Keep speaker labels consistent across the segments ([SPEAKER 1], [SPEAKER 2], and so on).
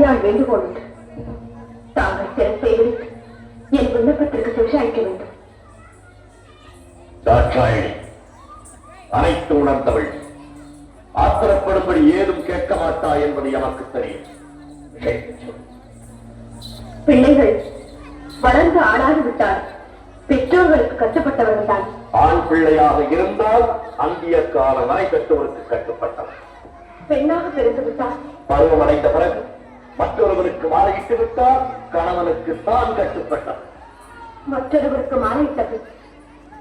[SPEAKER 1] வேண்டுகோள் உண்டு தாங்கள் சிறை செய்துவிட்டு என் விண்ணப்பத்திற்கு செவிசாய்க்க வேண்டும்.
[SPEAKER 2] தாட்சாயணி அனைத்து உணர்ந்தவள் ஆத்திரப்படும்படி ஏதும் கேட்க மாட்டாய் என்பது எனக்கு தெரியும்.
[SPEAKER 1] பிள்ளைகள் வளர்ந்து ஆளாகிவிட்டால் பெற்றோர்களுக்கு கஷ்டப்பட்டவர்கள் தான்.
[SPEAKER 2] ஆண் பிள்ளையாக இருந்தால் அந்திய கால வரை பெற்றோருக்கு கட்டுப்பட்டவன்
[SPEAKER 1] பெண்ணாக பிறந்து விட்டால்
[SPEAKER 2] பருவமடைந்த பிறகு மற்றொருவருக்கு மாலையிட்டு விட்டால் கணவனுக்கு தான் கட்டுப்பட்டார்
[SPEAKER 1] மற்றொருவருக்கு மாலையிட்டது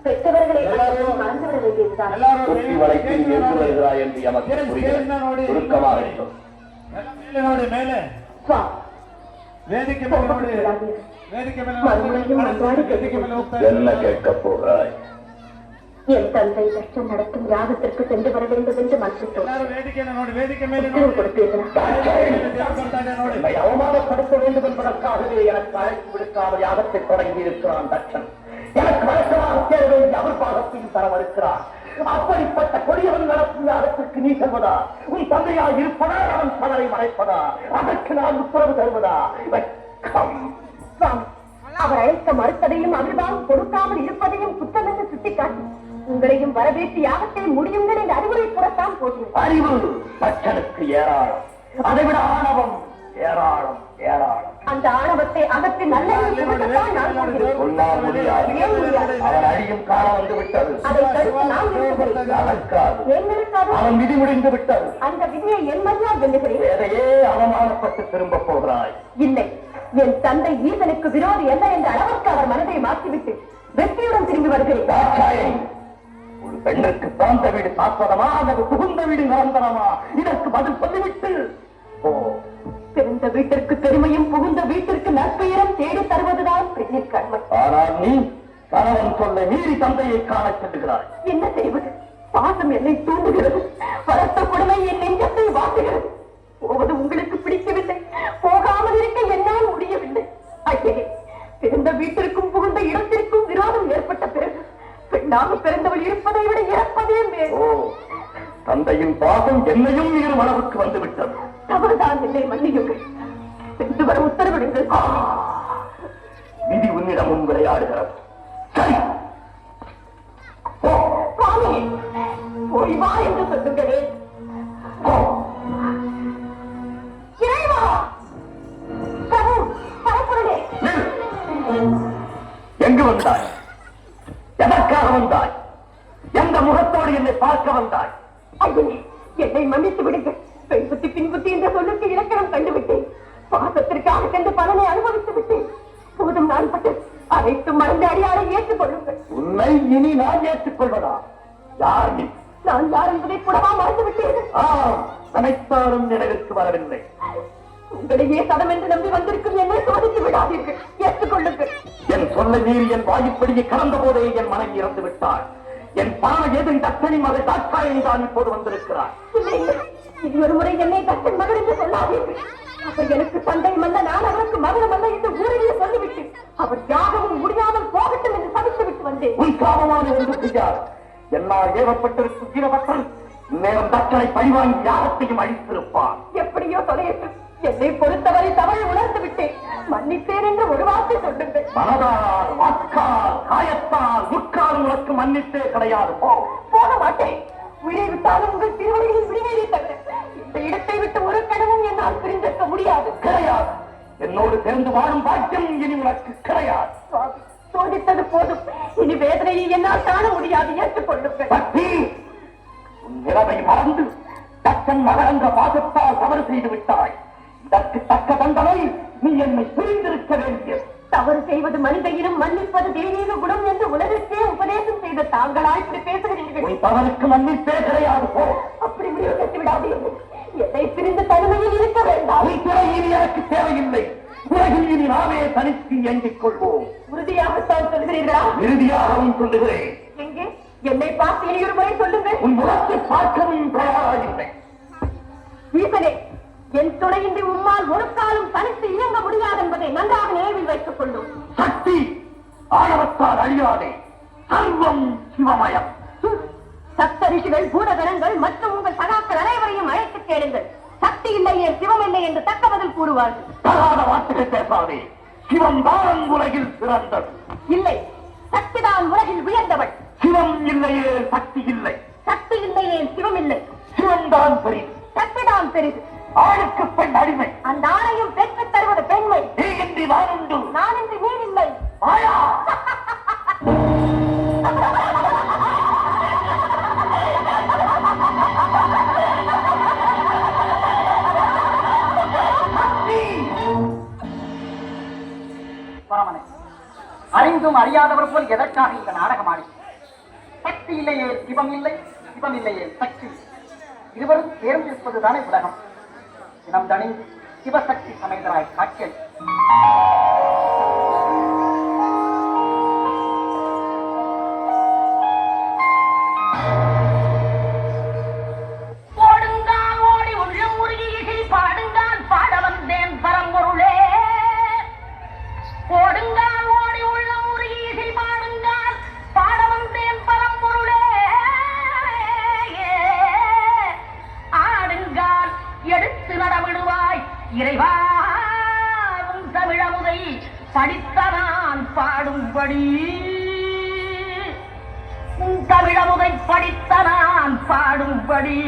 [SPEAKER 1] பெற்றவர்களை மறந்துவிட வேண்டியதுதான்.
[SPEAKER 2] என்ன கேட்க போகிறாய்?
[SPEAKER 1] என் தந்தை தர்ஷன் நடத்தும் யாகத்திற்கு சென்று வர வேண்டும் என்று
[SPEAKER 2] மன்னித்தோம். அவமானப்படுத்த வேண்டும் என்பதற்காகவே எனக்கு அழைப்பு விடுக்காமல் யாகத்தை தொடங்கி இருக்கிறான் எனக்கு வழக்கமாக சேர வேண்டிய அவர்பாகத்தையும் தர மறுக்கிறான் அப்படிப்பட்ட கொடியவன் நடத்தும் யாகத்திற்கு நீ செல்வதா உன் தந்தையால் இருப்பதா? அவன் பலரை மறைப்பதா? அதற்கு நான் உத்தரவு தருவதா?
[SPEAKER 1] அவர் அழைத்த மறுத்ததையும் அபிர்வாகம் கொடுக்காமல் இருப்பதையும் குத்தம் என்று சுட்டிக்காட்டி. உங்களையும் வரவேற்று யாகத்தை முடியுங்கள் என்று அறிவுரை கூறத்தான் போகிறேன்.
[SPEAKER 2] அறிவு தட்சனுக்கு ஏராளம். அதைவிட ஆணவம் ஏராளம் ஏராளம்.
[SPEAKER 1] அந்த ஆணவத்தை அகற்றி நல்ல
[SPEAKER 2] அவன் அழியும் காலம் வந்து விட்டது. அவன் விதி முடிந்து விட்டது.
[SPEAKER 1] அந்த விதியை என் மதியா வெல்லுகிறேன்.
[SPEAKER 2] எதையே அவமானப்பட்டு திரும்ப போகிறாய்?
[SPEAKER 1] இல்லை. என் தந்தை ஈசனுக்கு விரோதி என்ன என்ற அளவுக்கு அவர் மனதை மாற்றிவிட்டு வெற்றியுடன் திரும்பி வருகிறேன்.
[SPEAKER 2] ஒரு பெண்ணுக்கு பிறந்த வீடு சாஸ்வதமா அல்லது புகுந்த வீடு நிரந்தரமா? இதற்கு பதில் சொல்லிவிட்டு ஓ
[SPEAKER 1] பிறந்த வீட்டிற்கு பெருமையும் புகுந்த வீட்டிற்கு நற்பெயரும் தேடி தருவதுதான் பெரிய கடமை
[SPEAKER 2] ஆனால் நீ கணவன் சொல்ல மீறி தந்தையை காண செல்லுகிறாய்
[SPEAKER 1] என்ன செய்வது? பாசம் என்னை தூண்டுகிறது. வளர்த்த கொடுமை என் நெஞ்சத்தை வாட்டுகிறது போவது உங்களுக்கு பிடிக்கவில்லை. போகாமல் இருக்க என்னால் முடியவில்லை. ஐயே பிறந்த வீட்டிற்கும் புகுந்த இடத்தில் பெண்ணாக பிறந்தவள் இருப்பதை விட இறப்பதே மேல்.
[SPEAKER 2] தந்தையின் பாசம் என்னையும் மீறும் அளவுக்கு வந்து விட்டது
[SPEAKER 1] தவறுதான் என்னை மன்னியுங்கள். சென்று வர உத்தரவிடுங்கள்.
[SPEAKER 2] விதி உன்னிடமும் விளையாடுகிறது. சரி.
[SPEAKER 1] சுவாமி போய் வா என்று சொல்லுங்களே.
[SPEAKER 2] எங்கு வந்தாய்?
[SPEAKER 1] நான்
[SPEAKER 2] ஏற்றுக்கொள்வதா யார் நீ?
[SPEAKER 1] நான் யார் என்பதை கூடவா மறந்து விட்டீர்கள்
[SPEAKER 2] ஆ நினைத்தாலும் நினைவிற்கு வரவில்லை.
[SPEAKER 1] உங்களையே சதம் என்று நம்பி வந்திருக்கும் என்னை சோதித்து விடாதீர்கள். ஏற்றுக்கொள்ளுங்கள்
[SPEAKER 2] என் சொல்ல நீர் என் வாயுப்படியை கலந்த போதே என் மனைவி இறந்து விட்டாள். என் பண எதிரி தத்தனி மகள் தாட்சாயணி தான் இப்போது வந்திருக்கிறார்
[SPEAKER 1] இது ஒரு முறை என்னை தத்தன் மகள் என்று சொல்லாதீர்கள். அவர் எனக்கு தந்தை மல்ல நான் அவருக்கு மகள் அல்ல என்று ஊரிலேயே சொல்லிவிட்டு அவர் யாகவும் முடியாமல் போகட்டும் என்று சபித்து விட்டு வந்தேன்.
[SPEAKER 2] உன் சாபமான ஒன்று செய்யார் என்னால் ஏவப்பட்டிருக்கும் வீரபக்தன் நேரம் தக்கனை பழிவாங்கி யாகத்தையும் அழித்திருப்பான்.
[SPEAKER 1] எப்படியோ தொலையட்டும் என்னை பொறுத்தவரை தவறை உணர்ந்து விட்டேன். மன்னிப்பேன் என்று ஒரு வார்த்தை சொல்லுங்கள்.
[SPEAKER 2] மனதால் வாக்கால் காயத்தால் முற்கால் உனக்கு மன்னிப்பே கிடையாது.
[SPEAKER 1] போக மாட்டேன். உயிரை விட்டாலும் உங்கள் திருவடிகளில் விடுவேறே தவிர இந்த இடத்தை விட்டு ஒரு கணமும் என்னால் பிரிந்திருக்க முடியாது.
[SPEAKER 2] கிடையாது. என்னோடு சேர்ந்து வாழும் பாக்கியம் இனி உனக்கு கிடையாது.
[SPEAKER 1] சோதித்தது போதும். இனி வேதனையை என்னால் காண முடியாது. ஏற்றுக்கொள்ளுங்கள்.
[SPEAKER 2] பக்தி உன் நிலைமை மறந்து தக்கன் மகரங்க பாசத்தால் தவறு செய்து விட்டாய். இதற்கு தக்க தண்டனை நீ என்னை புரிந்திருக்க வேண்டியது.
[SPEAKER 1] தவறு செய்வது மனித இனம் மன்னிப்பது தெய்வீக குணம் என்று உலகிற்கே உபதேசம் செய்த தாங்களா இப்படி பேசுகிறீர்கள்.
[SPEAKER 2] தவறுக்கு மன்னிப்பே கிடையாது
[SPEAKER 1] அப்படி முடிவு கட்டி என்னை பிரிந்த தனிமையில் இருக்க வேண்டாம்.
[SPEAKER 2] உன் துறை இனி எனக்கு தேவையில்லை. உலகில் இனி நாமே தனித்து இயங்கிக் கொள்வோம்.
[SPEAKER 1] உறுதியாகத்தான் சொல்கிறீர்களா?
[SPEAKER 2] இறுதியாகவும் சொல்லுகிறேன்.
[SPEAKER 1] எங்கே? என்னை பார்த்து இனியொரு முறை சொல்லுங்கள்.
[SPEAKER 2] உன் முகத்தை பார்க்கவும் தயாராகில்லை.
[SPEAKER 1] ஈசனே என் துணையின்றி உம்மால் ஒரு காலம் தனித்து இயங்க முடியாது என்பதை நன்றாக நினைவில் வைத்துக் கொள்ளும்.
[SPEAKER 2] சக்தி ஆணவத்தால் அழியாதே. சர்வம் சிவமயம்.
[SPEAKER 1] சப்த ரிஷிகள் பூதகணங்கள் மற்றும் உங்கள் சகாக்கள் அனைவரையும் அழைத்து கேளுங்கள் சக்தி இல்லையே சிவம் இல்லை என்று தக்க பதில் கூறுவார்கள்
[SPEAKER 2] தகாத வார்த்தைகள் பேசாதே. சிவம் தான் உலகில் சிறந்தது
[SPEAKER 1] இல்லை சக்திதான் உலகில் உயர்ந்தவள்
[SPEAKER 2] சிவம் இல்லையே சக்தி இல்லை.
[SPEAKER 1] சக்தி இல்லையே சிவம் இல்லை.
[SPEAKER 2] சிவம் தான் பெரியது.
[SPEAKER 1] சக்திதான் பெரிது
[SPEAKER 2] ஆணுக்கு பெண் அடிமை.
[SPEAKER 1] அந்த ஆணையும் பெற்றுத் தருவது பெண்மை.
[SPEAKER 2] நீ இன்றி வானுண்டு
[SPEAKER 1] நான் இன்று
[SPEAKER 3] ஒன்றும் அறியாதவர் போல் எதற்காக இந்த நாடகம் ஆடி சக்தி இல்லையே சிவம் இல்லை சிவம் இல்லையே சக்தி. இருவரும் சேர்ந்திருப்பதுதானே உலகம். இனம் தனி சிவசக்தி சமைந்தராய் காட்சியல்
[SPEAKER 1] படி. உன் தமிழமுதை படித்த நான் பாடும்படி.